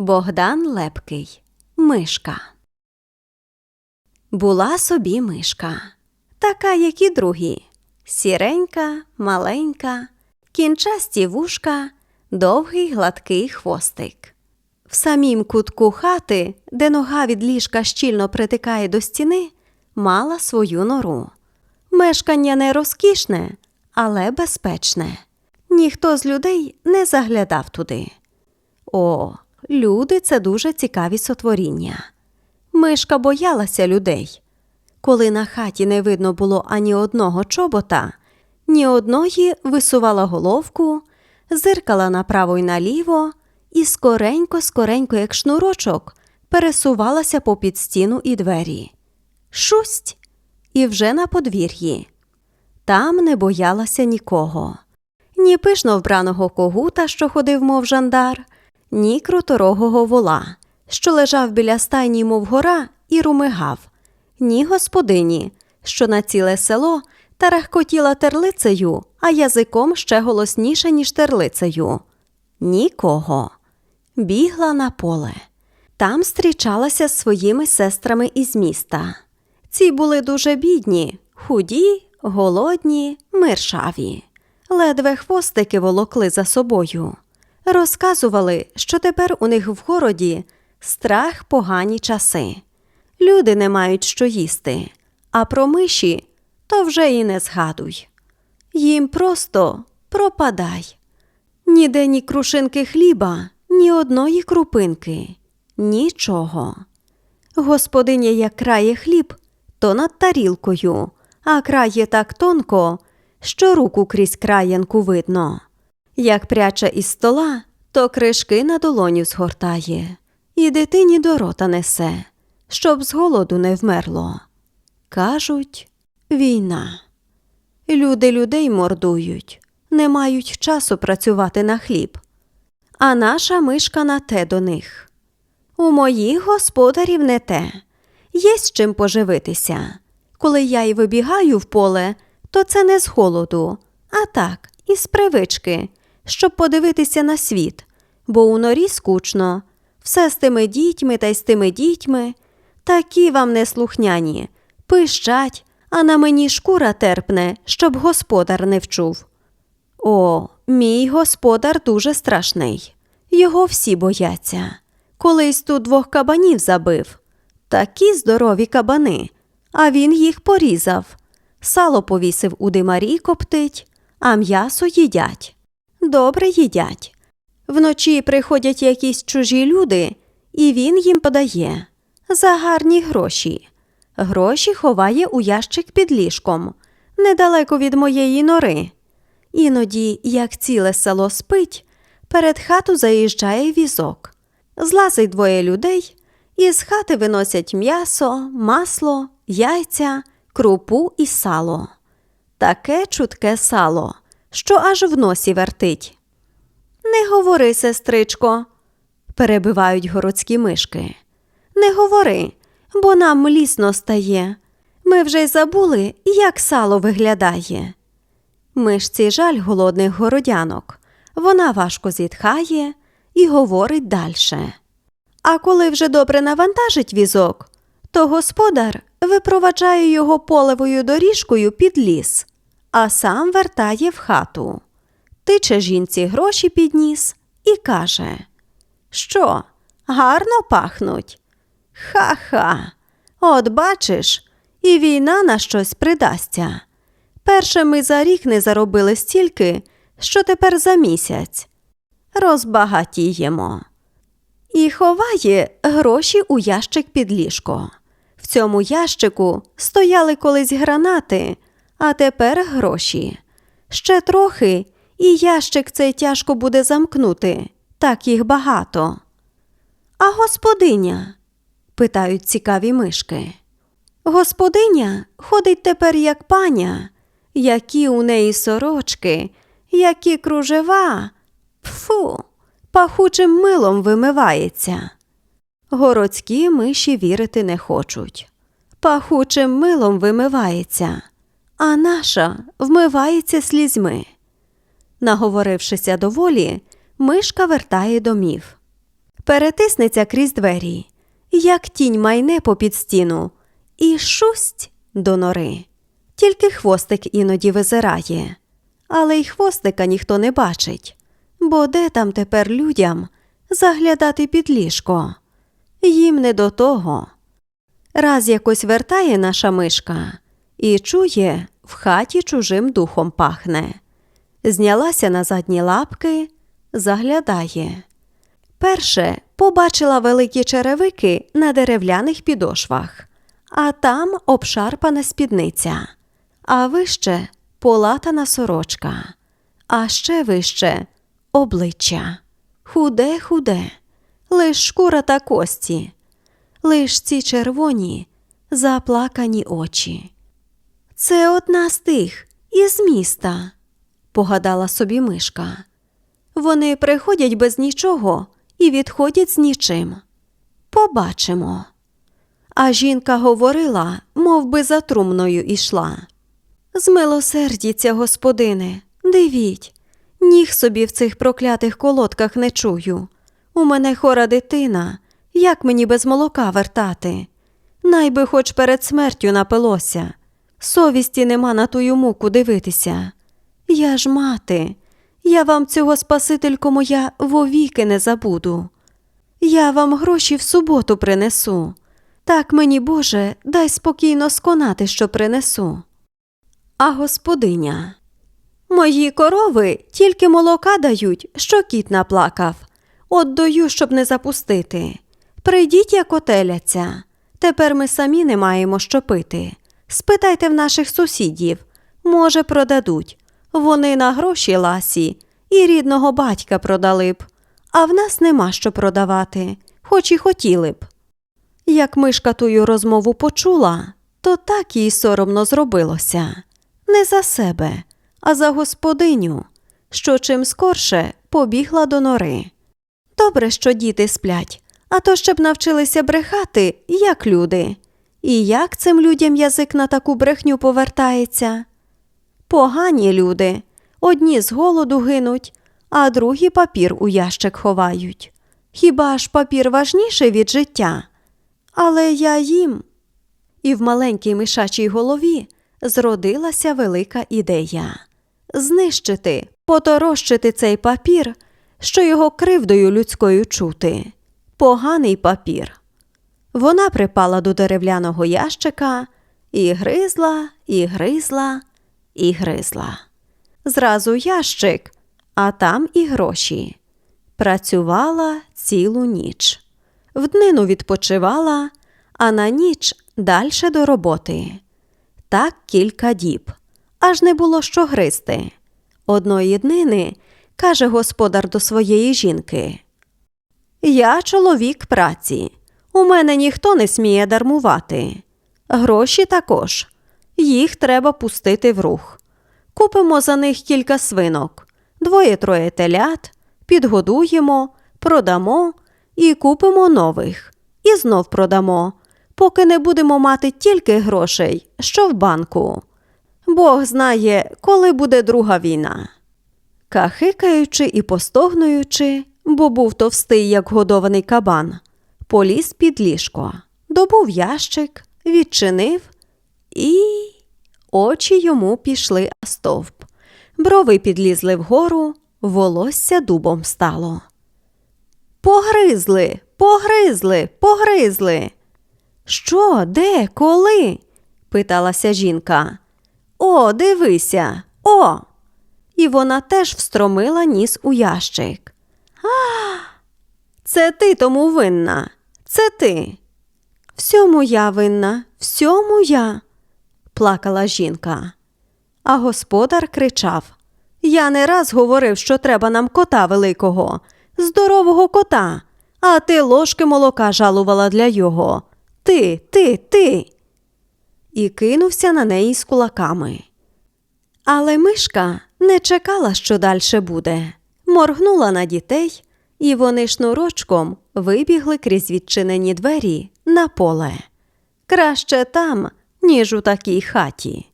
Богдан Лепкий. Мишка. Була собі мишка, така, як і другі. Сіренька, маленька, кінчасті вушка, довгий гладкий хвостик. В самім кутку хати, де нога від ліжка щільно притикає до стіни, мала свою нору. Мешкання не розкішне, але безпечне. Ніхто з людей не заглядав туди. О, люди це дуже цікаві сотворіння. Мишка боялася людей. Коли на хаті не видно було ані одного чобота, ні одної висувала головку, зиркала направо й наліво і скоренько, скоренько, як шнурочок, пересувалася попід стіну і двері. Шусть! І вже на подвір'ї. Там не боялася нікого. Ні пишно вбраного когута, що ходив, мов жандар, ні круторогого вола, що лежав біля стайні, мов гора, і румигав, ні господині, що на ціле село тарахкотіла терлицею, а язиком ще голосніше, ніж терлицею. Нікого. Бігла на поле. Там зустрічалася з своїми сестрами із міста. Ці були дуже бідні, худі, голодні, миршаві. Ледве хвостики волокли за собою. Розказували, що тепер у них в городі страх погані часи. Люди не мають що їсти, а про миші то вже і не згадуй. Їм просто пропадай. Ніде ні крушинки хліба, ні одної крупинки, нічого. Господиня як крає хліб, то над тарілкою, а крає так тонко, що руку крізь краянку видно. Як пряче із стола, то кришки на долоню згортає, і дитині до рота несе, щоб з голоду не вмерло. Кажуть, війна. Люди людей мордують, не мають часу працювати на хліб. А наша мишка на те до них. У моїх господарів не те. Є з чим поживитися. Коли я й вибігаю в поле, то це не з холоду, а так, із привички, щоб подивитися на світ, бо у норі скучно, все з тими дітьми та й з тими дітьми. Такі вам неслухняні, пищать, а на мені шкура терпне, щоб господар не вчув. О, мій господар дуже страшний. Його всі бояться. Колись тут двох кабанів забив. Такі здорові кабани, а він їх порізав. Сало повісив у димарі коптить, а м'ясо їдять. Добре їдять. Вночі приходять якісь чужі люди, і він їм подає за гарні гроші. Гроші ховає у ящик під ліжком, недалеко від моєї нори. Іноді, як ціле село спить, перед хату заїжджає візок. Злазить двоє людей, і з хати виносять м'ясо, масло, яйця, крупу і сало. Таке чутке сало, що аж в носі вертить. Не говори, сестричко, перебивають городські мишки. Не говори, бо нам млісно стає. Ми вже й забули, як сало виглядає. Мишці жаль голодних городянок. Вона важко зітхає і говорить дальше. А коли вже добре навантажить візок, то господар випроваджає його полевою доріжкою під ліс, а сам вертає в хату. Тиче жінці гроші підніс і каже: Що, гарно пахнуть? Ха-ха, от бачиш, і війна на щось придасться. Перше ми за рік не заробили стільки, що тепер за місяць. Розбагатіємо. І ховає гроші у ящик під ліжко. В цьому ящику стояли колись гранати, а тепер гроші. Ще трохи, і ящик цей тяжко буде замкнути, так їх багато. А господиня? питають цікаві мишки. Господиня ходить тепер як паня, які у неї сорочки, які кружева. Фу, пахучим милом вимивається. Городські миші вірити не хочуть. Пахучим милом вимивається, а наша вмивається слізьми. Наговорившися доволі, мишка вертає домів. перетиснеться крізь двері, як тінь майне попід стіну, і шусть до нори. Тільки хвостик іноді визирає, але й хвостика ніхто не бачить, бо де там тепер людям заглядати під ліжко? Їм не до того. Раз якось вертає наша мишка і чує, в хаті чужим духом пахне. Знялася на задні лапки, заглядає. Перше побачила великі черевики на дерев'яних підошвах, а там обшарпана спідниця, а вище полатана сорочка, а ще вище обличчя. Худе, худе, лиш шкура та кості, лиш ці червоні, заплакані очі. Це одна з тих із міста, погадала собі мишка. Вони приходять без нічого і відходять з нічим. Побачимо. А жінка говорила, мов би за трумною ішла. Змилосердіться, господине, дивіть, ніг собі в цих проклятих колодках не чую. У мене хора дитина, як мені без молока вертати? Найби хоч перед смертю напилося. Совісті нема на тую муку дивитися. Я ж мати, я вам цього Спасителько моя вовіки не забуду. Я вам гроші в суботу принесу. Так мені, Боже, дай спокійно сконати, що принесу. А господиня. Мої корови тільки молока дають, що кіт наплакав. От даю, щоб не запустити. Прийдіть, як отеляться. Тепер ми самі не маємо що пити. Спитайте в наших сусідів. Може, продадуть. Вони на гроші ласі і рідного батька продали б, а в нас нема що продавати, хоч і хотіли б. Як мишка тую розмову почула, то так їй соромно зробилося не за себе, а за господиню, що чим скорше побігла до нори. Добре, що діти сплять, а то щоб навчилися брехати, як люди. І як цим людям язик на таку брехню повертається? Погані люди. Одні з голоду гинуть, а другі папір у ящик ховають. Хіба ж папір важніший від життя? Але я їм. І в маленькій мишачій голові зродилася велика ідея знищити, поторощити цей папір, що його кривдою людською чути. Поганий папір. Вона припала до дерев'яного ящика і гризла, і гризла, і гризла. Зразу ящик, а там і гроші. Працювала цілу ніч. В днину відпочивала, а на ніч дальше до роботи. Так кілька діб, аж не було що гризти. Одної днини каже господар до своєї жінки. Я чоловік праці. У мене ніхто не сміє дармувати. Гроші також. Їх треба пустити в рух. Купимо за них кілька свинок, двоє-троє телят, підгодуємо, продамо і купимо нових. І знов продамо, поки не будемо мати тільки грошей, що в банку. Бог знає, коли буде друга війна. Кахикаючи і постогнуючи, бо був товстий, як годований кабан, поліз під ліжко, добув ящик, відчинив і очі йому пішли а стовп. Брови підлізли вгору, волосся дубом стало. Погризли, погризли, погризли. Що, де, коли? питалася жінка. О, дивися, о. І вона теж встромила ніс у ящик. А, це ти тому винна, це ти. Всьому я винна, всьому я, плакала жінка. А господар кричав Я не раз говорив, що треба нам кота великого, здорового кота, а ти ложки молока жалувала для його. Ти, ти, ти. І кинувся на неї з кулаками. Але мишка не чекала, що дальше буде, моргнула на дітей, і вони шнурочком вибігли крізь відчинені двері на поле. Краще там, ніж у такій хаті.